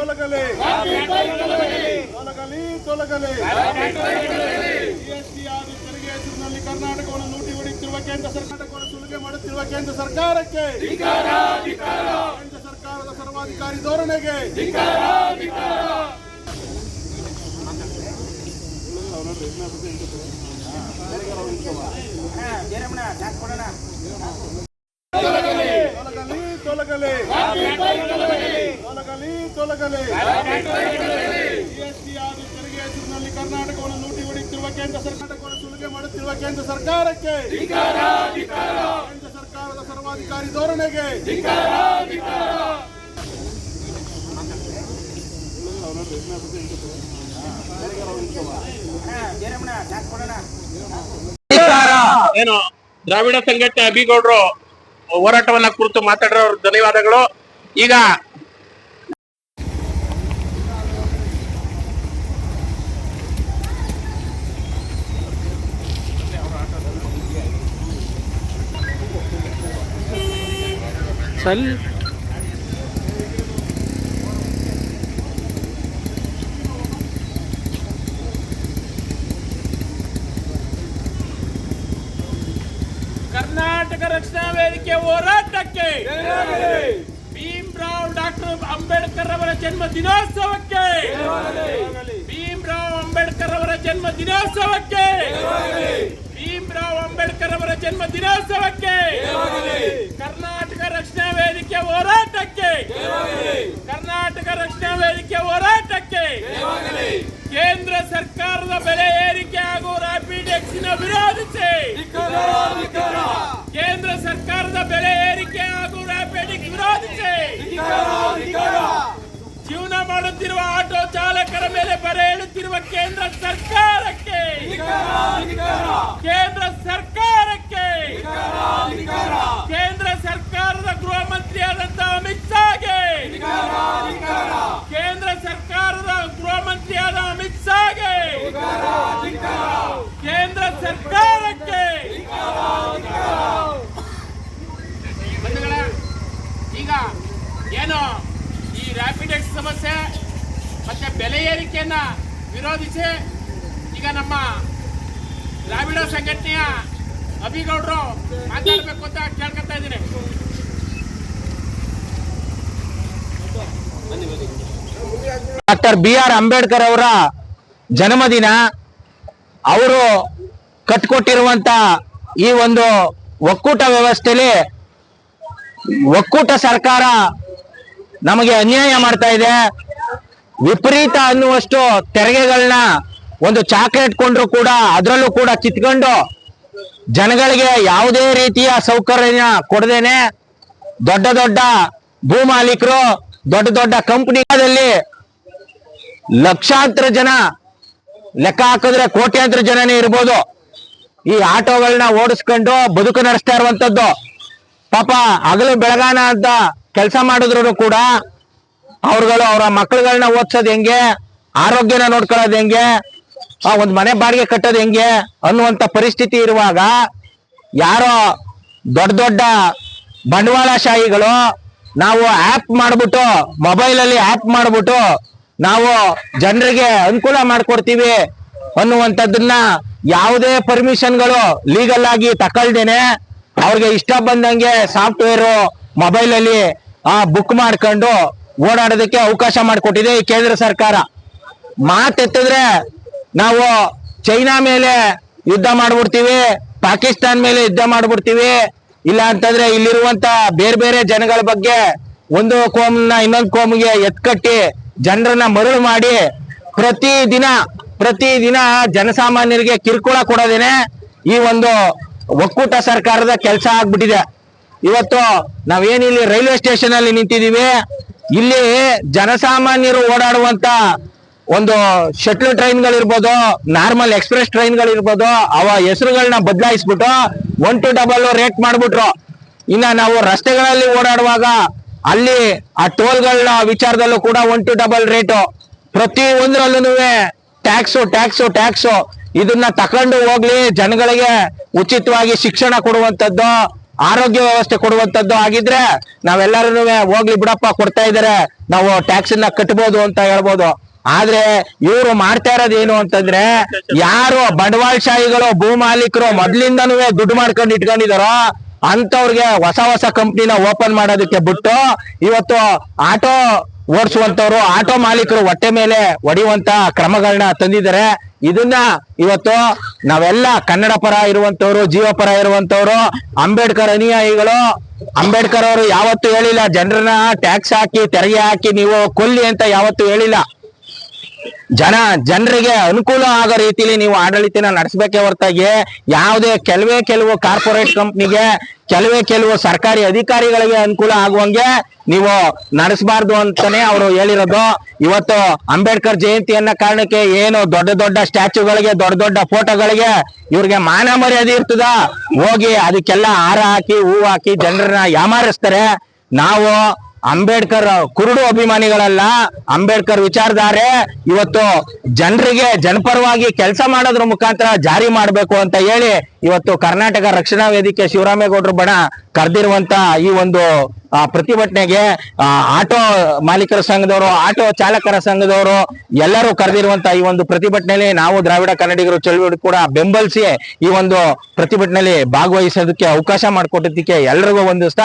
ತೊಲಗಲಿ. ತೊಲಗಲಿ ತೊಲಗಲಿ. GST ಹಾಗೂ ತೆರಿಗೆ ಹೆಸರಿನಲ್ಲಿ ಕರ್ನಾಟಕವನ್ನು ಲೂಟಿ ಹೊಡೆಯುತ್ತಿರುವ ಕೇಂದ್ರ ಸರ್ಕಾರವನ್ನು ಸುಲಿಗೆ ಮಾಡುತ್ತಿರುವ ಕೇಂದ್ರ ಸರ್ಕಾರಕ್ಕೆ. ಕೇಂದ್ರ ಸರ್ಕಾರದ ಸರ್ವಾಧಿಕಾರಿ ಧೋರಣೆಗೆ. ತೊಲಗಲಿ. ತೊಲಗಲಿ. ತೊಲಗಲಿ ತೊಲಗಲಿ. ಜಿಎಸ್ಟಿ ಹಾಗೂ ತೆರಿಗೆ ಹೆಸರಿನಲ್ಲಿ ಕರ್ನಾಟಕವನ್ನು ಲೂಟಿ ಹೊಡೆಯುತ್ತಿರುವ ಕೇಂದ್ರ ಸರ್ಕಾರವನ್ನು ಸುಲಿಗೆ ಮಾಡುತ್ತಿರುವ ಕೇಂದ್ರ ಸರ್ಕಾರಕ್ಕೆ. ಕೇಂದ್ರ ಸರ್ಕಾರದ ಸರ್ವಾಧಿಕಾರಿ ಧೋರಣೆಗೆ. ಏನು ದ್ರಾವಿಡ ಸಂಘಟನೆ ಅಭಿಗೌಡರು ಹೋರಾಟವನ್ನ ಕುರಿತು ಮಾತಾಡಿರೋ ಧನ್ಯವಾದಗಳು. ಈಗ ಕರ್ನಾಟಕ ರಕ್ಷಣಾ ವೇದಿಕೆ ಹೋರಾಟಕ್ಕೆ ಭೀಮರಾವ್ ಡಾಕ್ಟರ್ ಅಂಬೇಡ್ಕರ್ ಅವರ ಜನ್ಮ ದಿನೋತ್ಸವಕ್ಕೆ ಭೀಮರಾವ್ ಅಂಬೇಡ್ಕರ್ ಅವರ ಜನ್ಮ ದಿನೋತ್ಸವಕ್ಕೆ ಭೀಮರಾವ್ ಅಂಬೇಡ್ಕರ್ ಅವರ ಜನ್ಮ ದಿನೋತ್ಸವಕ್ಕೆ ಕರ್ನಾಟಕ ರಕ್ಷಣಾ ವೇದಿಕೆ ಹೋರಾಟಕ್ಕೆ ಕರ್ನಾಟಕ ರಕ್ಷಣಾ ವೇದಿಕೆ ಹೋರಾಟಕ್ಕೆ ಕೇಂದ್ರ ಸರ್ಕಾರದ ಬೆಲೆ ಏರಿಕೆ ಹಾಗೂ ಎಕ್ಸಿನ ವಿರೋಧಿಸಿ. ಕೇಂದ್ರ ಸರ್ಕಾರದ ಬೆಲೆ ಏರಿಕೆ ಹಾಗೂ ರ್ಯಾಪಿಡ್ ವಿರೋಧಿಸಿ. ಜೀವನ ಮಾಡುತ್ತಿರುವ ಆಟೋ ಚಾಲಕರ ಮೇಲೆ ಬರೆ ಇಡುತ್ತಿರುವ ಕೇಂದ್ರ ಸರ್ಕಾರಕ್ಕೆ. ಕೇಂದ್ರ ಸರ್ಕಾರಕ್ಕೆ. ಕೇಂದ್ರ ಈ ಸಮಸ್ಯೆ, ಮತ್ತೆ ಬೆಲೆ ಏರಿಕೆಯನ್ನ ವಿರೋಧಿಸಿ ಈಗ ನಮ್ಮ ದ್ರಾವಿಡ ಸಂಘಟನೆಯ ಅಭಿಗೌಡರು ಮಾತಾಡಬೇಕು ಅಂತ ಕೇಳ್ಕೊತಾ ಇದ್ದೀನಿ. ಡಾಕ್ಟರ್ ಬಿ ಆರ್ ಅಂಬೇಡ್ಕರ್ ಅವರ ಜನ್ಮದಿನ ಅವರು ಕಟ್ಕೊಟ್ಟಿರುವಂತ ಈ ಒಂದು ಒಕ್ಕೂಟ ವ್ಯವಸ್ಥೆಯಲ್ಲಿ ಒಕ್ಕೂಟ ಸರ್ಕಾರ ನಮಗೆ ಅನ್ಯಾಯ ಮಾಡ್ತಾ ಇದೆ. ವಿಪರೀತ ಅನ್ನುವಷ್ಟು ತೆರಿಗೆಗಳನ್ನ ಒಂದು ಚಾಕ್ಲೇಟ್ ಕೊಂಡ್ರು ಕೂಡ ಅದರಲ್ಲೂ ಕೂಡ ಕಿತ್ಕೊಂಡು ಜನಗಳಿಗೆ ಯಾವುದೇ ರೀತಿಯ ಸೌಕರ್ಯ ಕೊಡದೇನೆ ದೊಡ್ಡ ದೊಡ್ಡ ಭೂ ಮಾಲೀಕರು, ದೊಡ್ಡ ದೊಡ್ಡ ಕಂಪನಿಗಳಲ್ಲಿ ಲಕ್ಷಾಂತರ ಜನ ಲೆಕ್ಕ ಹಾಕಿದ್ರೆ ಕೋಟ್ಯಾಂತರ ಜನನೇ ಇರ್ಬೋದು. ಈ ಆಟೋಗಳನ್ನ ಓಡಿಸ್ಕೊಂಡು ಬದುಕು ನಡೆಸ್ತಾ ಇರುವಂತದ್ದು ಪಾಪ ಹಗಲು ಬೆಳಗಾನ ಅಂತ ಕೆಲಸ ಮಾಡಿದ್ರು ಕೂಡ ಅವ್ರುಗಳು ಅವರ ಮಕ್ಕಳುಗಳನ್ನ ಓದ್ಸೋದ್ ಹೆಂಗೆ? ಆರೋಗ್ಯನ ನೋಡ್ಕೊಳ್ಳೋದು ಹೆಂಗೆ? ಆ ಒಂದ್ ಮನೆ ಬಾಡಿಗೆ ಕಟ್ಟೋದು ಹೆಂಗೆ? ಅನ್ನುವಂತ ಪರಿಸ್ಥಿತಿ ಇರುವಾಗ ಯಾರೋ ದೊಡ್ಡ ದೊಡ್ಡ ಬಂಡವಾಳಶಾಹಿಗಳು ನಾವು ಆಪ್ ಮಾಡ್ಬಿಟ್ಟು ಮೊಬೈಲ್ ಅಲ್ಲಿ ಆಪ್ ಮಾಡ್ಬಿಟ್ಟು ನಾವು ಜನರಿಗೆ ಅನುಕೂಲ ಮಾಡ್ಕೊಡ್ತೀವಿ ಅನ್ನುವಂಥದ್ದನ್ನ ಯಾವುದೇ ಪರ್ಮಿಷನ್ಗಳು ಲೀಗಲ್ ಆಗಿ ತಕೊಳ್ದೇನೆ ಅವ್ರಿಗೆ ಇಷ್ಟ ಬಂದಂಗೆ ಸಾಫ್ಟ್ವೇರ್ ಮೊಬೈಲ್ ಅಲ್ಲಿ ಬುಕ್ ಮಾಡ್ಕೊಂಡು ಓಡಾಡೋದಕ್ಕೆ ಅವಕಾಶ ಮಾಡಿಕೊಟ್ಟಿದೆ ಈ ಕೇಂದ್ರ ಸರ್ಕಾರ. ಮಾತೆತ್ತಿದ್ರೆ ನಾವು ಚೈನಾ ಮೇಲೆ ಯುದ್ಧ ಮಾಡ್ಬಿಡ್ತೀವಿ, ಪಾಕಿಸ್ತಾನ್ ಮೇಲೆ ಯುದ್ಧ ಮಾಡ್ಬಿಡ್ತೀವಿ. ಇಲ್ಲ ಅಂತಂದ್ರೆ ಇಲ್ಲಿರುವಂತ ಬೇರೆ ಬೇರೆ ಜನಗಳ ಬಗ್ಗೆ ಒಂದು ಕೋಮ್ನ ಇನ್ನೊಂದು ಕೋಮ್ಗೆ ಎತ್ಕಟ್ಟಿ ಜನರನ್ನ ಮರಳು ಮಾಡಿ ಪ್ರತಿ ದಿನ ಪ್ರತಿ ದಿನ ಜನಸಾಮಾನ್ಯರಿಗೆ ಕಿರುಕುಳ ಕೊಡೋದೇನೆ ಈ ಒಂದು ಒಕ್ಕೂಟ ಸರ್ಕಾರದ ಕೆಲಸ ಆಗ್ಬಿಟ್ಟಿದೆ. ಇವತ್ತು ನಾವೇನಿಲ್ಲಿ ರೈಲ್ವೆ ಸ್ಟೇಷನ್ ಅಲ್ಲಿ ನಿಂತಿದೀವಿ ಇಲ್ಲಿ ಜನಸಾಮಾನ್ಯರು ಓಡಾಡುವಂತ ಒಂದು ಶಟ್ಲ್ ಟ್ರೈನ್ಗಳಿರ್ಬೋದು ನಾರ್ಮಲ್ ಎಕ್ಸ್ಪ್ರೆಸ್ ಟ್ರೈನ್ಗಳಿರ್ಬೋದು ಅವ ಹೆಸರುಗಳನ್ನ ಬದಲಾಯಿಸ್ಬಿಟ್ಟು ಒನ್ ಟು ಡಬಲ್ ರೇಟ್ ಮಾಡ್ಬಿಟ್ರು. ಇನ್ನ ನಾವು ರಸ್ತೆಗಳಲ್ಲಿ ಓಡಾಡುವಾಗ ಅಲ್ಲಿ ಆ ಟೋಲ್ಗಳನ್ನ ವಿಚಾರದಲ್ಲೂ ಕೂಡ ಒನ್ ಟು ಡಬಲ್ ರೇಟು ಪ್ರತಿ ಒಂದ್ರಲ್ಲೂ ಟ್ಯಾಕ್ಸು ಟ್ಯಾಕ್ಸು ಟ್ಯಾಕ್ಸು ಇದನ್ನ ತಕೊಂಡು ಹೋಗ್ಲಿ, ಜನಗಳಿಗೆ ಉಚಿತವಾಗಿ ಶಿಕ್ಷಣ ಕೊಡುವಂತದ್ದು ಆರೋಗ್ಯ ವ್ಯವಸ್ಥೆ ಕೊಡುವಂತದ್ದು ಆಗಿದ್ರೆ ನಾವೆಲ್ಲರೂ ಹೋಗ್ಲಿ ಬಿಡಪ್ಪ ಕೊಡ್ತಾ ಇದಾರೆ ನಾವು ಟ್ಯಾಕ್ಸ್ನ ಕಟ್ಬೋದು ಅಂತ ಹೇಳ್ಬೋದು. ಆದ್ರೆ ಇವರು ಮಾಡ್ತಾ ಇರೋದು ಏನು ಅಂತಂದ್ರೆ ಯಾರು ಬಂಡವಾಳಶಾಹಿಗಳು ಭೂ ಮಾಲೀಕರು ಮೊದ್ಲಿಂದನೂ ದುಡ್ಡು ಮಾಡ್ಕೊಂಡು ಇಟ್ಕೊಂಡಿದಾರೋ ಅಂತವ್ರಿಗೆ ಹೊಸ ಹೊಸ ಕಂಪ್ನಿನ ಓಪನ್ ಮಾಡೋದಕ್ಕೆ ಬಿಟ್ಟು ಇವತ್ತು ಆಟೋ ಓಡಿಸುವಂತವ್ರು ಆಟೋ ಮಾಲೀಕರು ಹೊಟ್ಟೆ ಮೇಲೆ ಹೊಡೆಯುವಂತ ಕ್ರಮಗಳನ್ನ ತಂದಿದ್ದಾರೆ. ಇದನ್ನ ಇವತ್ತು ನಾವೆಲ್ಲ ಕನ್ನಡ ಪರ ಇರುವಂತವ್ರು ಜೀವ ಪರ ಇರುವಂತವ್ರು, ಅಂಬೇಡ್ಕರ್ ಅನುಯಾಯಿಗಳು, ಅಂಬೇಡ್ಕರ್ ಅವರು ಯಾವತ್ತೂ ಹೇಳಿಲ್ಲ, ಜನರನ್ನ ಟ್ಯಾಕ್ಸ್ ಹಾಕಿ, ತೆರಿಗೆ ಹಾಕಿ, ನೀವು ಕೊಲ್ಲಿ ಅಂತ ಯಾವತ್ತೂ ಹೇಳಿಲ್ಲ. ಜನ, ಜನರಿಗೆ ಅನುಕೂಲ ಆಗೋ ರೀತಿಲಿ ನೀವು ಆಡಳಿತನ ನಡೆಸಬೇಕೇ ಹೊರತಾಗಿ ಯಾವುದೇ ಕೆಲವೇ ಕೆಲವು ಕಾರ್ಪೊರೇಟ್ ಕಂಪ್ನಿಗೆ, ಕೆಲವೇ ಕೆಲವು ಸರ್ಕಾರಿ ಅಧಿಕಾರಿಗಳಿಗೆ ಅನುಕೂಲ ಆಗುವಂಗೆ ನೀವು ನಡೆಸಬಾರ್ದು ಅಂತಾನೆ ಅವರು ಹೇಳಿರೋದು. ಇವತ್ತು ಅಂಬೇಡ್ಕರ್ ಜಯಂತಿಯನ್ನ ಕಾರಣಕ್ಕೆ ಏನು ದೊಡ್ಡ ದೊಡ್ಡ ಸ್ಟ್ಯಾಚ್ಯೂಗಳಿಗೆ ದೊಡ್ಡ ದೊಡ್ಡ ಫೋಟೋಗಳಿಗೆ ಇವ್ರಿಗೆ ಮಾನ ಮರ್ಯಾದೆ ಇರ್ತದ? ಹೋಗಿ ಅದಕ್ಕೆಲ್ಲ ಹಾರ ಹಾಕಿ ಹೂ ಹಾಕಿ ಜನರನ್ನ ಯಾಮಾರಿಸ್ತಾರೆ. ನಾವು ಅಂಬೇಡ್ಕರ್ ಕುರುಡು ಅಭಿಮಾನಿಗಳಲ್ಲ, ಅಂಬೇಡ್ಕರ್ ವಿಚಾರಧಾರೆ ಇವತ್ತು ಜನರಿಗೆ ಜನಪರವಾಗಿ ಕೆಲಸ ಮಾಡೋದ್ರ ಮುಖಾಂತರ ಜಾರಿ ಮಾಡಬೇಕು ಅಂತ ಹೇಳಿ ಇವತ್ತು ಕರ್ನಾಟಕ ರಕ್ಷಣಾ ವೇದಿಕೆ ಶಿವರಾಮೇಗೌಡರು ಬಣ ಕರೆದಿರುವಂತ ಈ ಒಂದು ಪ್ರತಿಭಟನೆಗೆ ಆಟೋ ಮಾಲೀಕರ ಸಂಘದವರು, ಆಟೋ ಚಾಲಕರ ಸಂಘದವರು ಎಲ್ಲರೂ ಕರೆದಿರುವಂತ ಈ ಒಂದು ಪ್ರತಿಭಟನೆಯಲ್ಲಿ ನಾವು ದ್ರಾವಿಡ ಕನ್ನಡಿಗರು ಚಳುವಳಿ ಕೂಡ ಬೆಂಬಲಿಸಿ ಈ ಒಂದು ಪ್ರತಿಭಟನೆಯಲ್ಲಿ ಭಾಗವಹಿಸೋದಕ್ಕೆ ಅವಕಾಶ ಮಾಡಿಕೊಟ್ಟಿದ್ದಕ್ಕೆ ಎಲ್ರಿಗೂ ಒಂದು